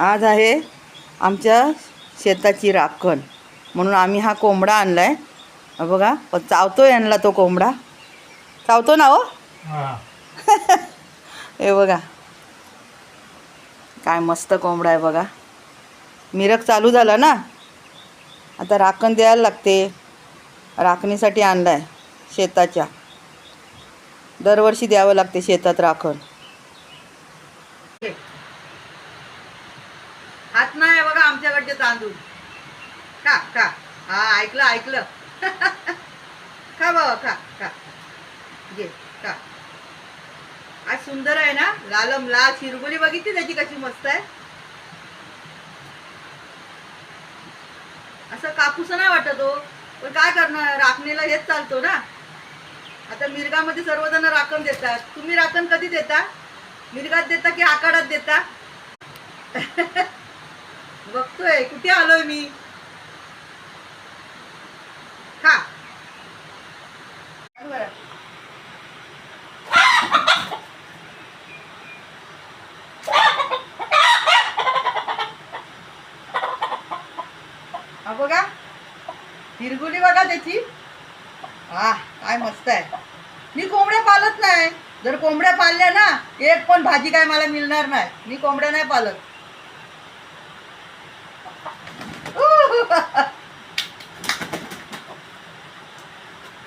आज आहे आमच्या शेताची राखण. म्हणून आम्ही हा कोंबडा आणला आहे बघा पण चावतोय आणला तो कोंबडा. चावतो ना हो? हे. बघा. काय मस्त कोंबडा आहे बघा. मिरक चालू झाला ना? आता राखण द्यायला लागते. राखणीसाठी आणला आहे शेताच्या. दरवर्षी द्यावं लागते शेतात राखण. हात नाही बघा आमच्याकडचे तांदूळ. का का हा ऐकलं ऐकलं. खा बाबा खा खा. घे का आज सुंदर आहे ना? लालम लाल शिरगुली बघितली त्याची कशी मस्त आहे? असं कापूस नाही वाटत हो. पण काय करणार? राखणीला हेच चालतो ना. आता मिरगामध्ये सर्वजण राखण देतात. तुम्ही राखण कधी देता? मिरगात देता की आकारात देता? बघतोय कुठे आलोय मी? खा. बघा. हिरगुली बघा त्याची. हा काय मस्त आहे. मी कोंबड्या पालत नाही. जर कोंबड्या पाळल्या ना एक पण भाजी काय मला मिळणार नाही. मी कोंबड्या नाही पालत. Ooh.